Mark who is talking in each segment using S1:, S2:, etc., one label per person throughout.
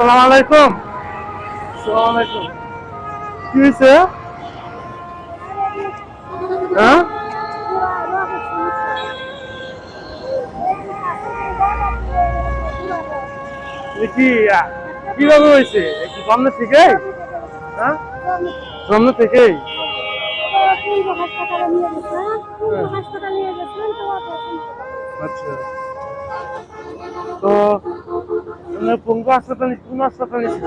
S1: আসসালামু আলাইকুম। আসসালামু আলাইকুম। কি হয়েছে? হ্যাঁ? কি কীভাবে হয়েছে? একটু জন্ম থেকে হ্যাঁ?
S2: তো অপারেশন
S1: আচ্ছা। তো মানে পঙ্গু হাসপাতালে কোন হাসপাতালে ছিল?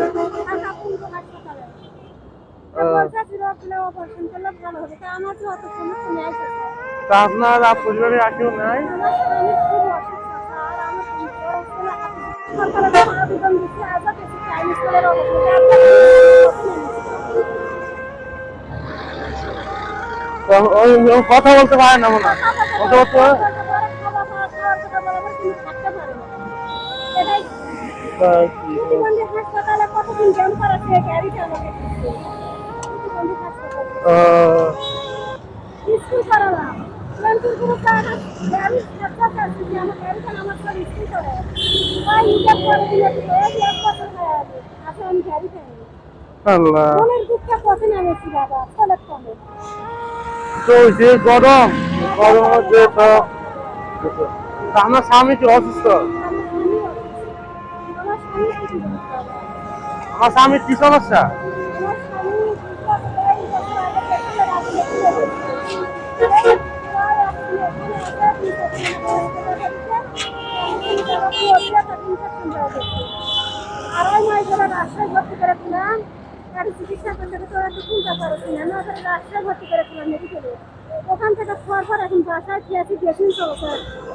S1: আপনার আহ, পরিবারে আর কেউ নাই? কথা বলতে পারে না মনে হয়। কথা বলতে আল্লাহ। তো যে গরম গরম তা আমার স্বামী কি অসুস্থ।
S2: আমার স্বামী
S1: কি সমস্যা?
S2: ভর্তি চিকিৎসা করতে চিন্তা না ভর্তি ওখান থেকে খাওয়ার পর এখন বাসায় খেয়েছি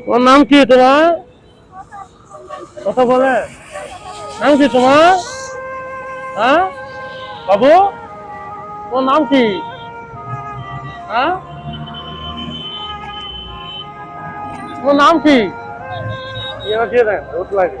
S1: তোমার নাম কি তোমার? কথা বলে। নাম কি তোমার? হ্যাঁ? বাবু? তোমার নাম কি? হ্যাঁ? তোমার নাম কি? দিয়ে দেন, রোদ লাগে।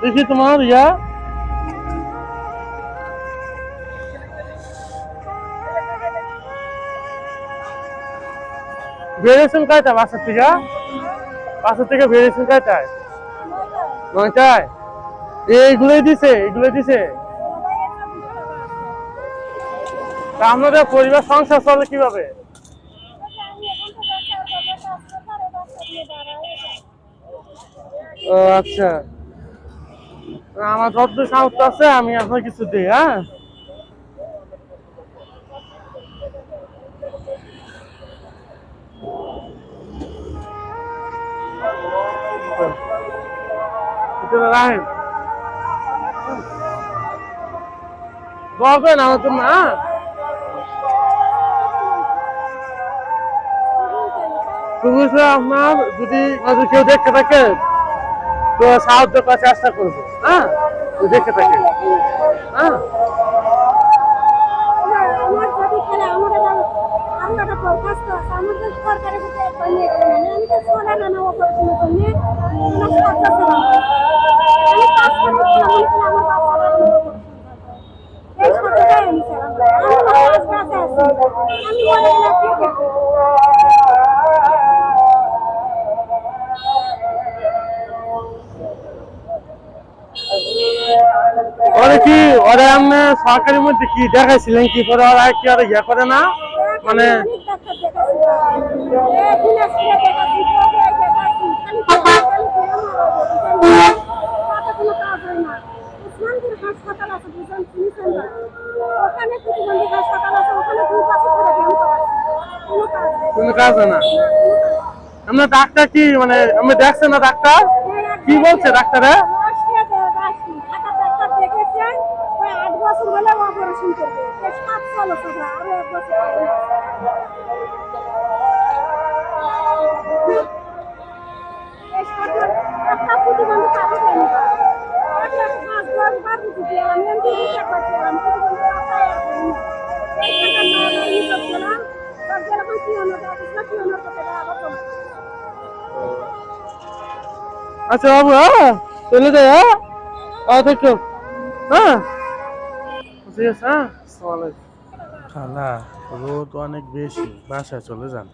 S1: দেখি তোমার ইয়া বেরিয়েছেন কয়টা বাসার থেকে বাসার থেকে বেরিয়েছেন কয়টায় নয়টায় এইগুলোই দিছে এইগুলোই দিছে। তা আপনাদের পরিবার সংসার চলে কীভাবে? ও আচ্ছা। আমার যত সামর্থ্য আছে, আমি আপনার কিছু দিই হ্যাঁ? আমার জন্য হ্যাঁ? আপনার যদি কেউ দেখতে থাকে তো সাহায্য করার চেষ্টা করব। হ্যাঁ। যদি দেখতে থাকে। হ্যাঁ।
S2: আমার
S1: ওরে আপনি সরকারি মধ্যে কি দেখাইছিলেন কি করে? ওরা কি ওরা ইয়ে করে না? মানে
S2: ডাক্তার
S1: কি মানে আপনি দেখছেন না ডাক্তার? কি বলছে ডাক্তারে?
S2: বছর হলে অপারেশন করবে। সাত সাল না, আরও এক বছর।
S1: আচ্ছা বাবু হ্যাঁ? চলে যাই হ্যাঁ? আ হ্যাঁ? ঠিক আছে হ্যাঁ রোদ অনেক বেশি বাসায় চলে যান।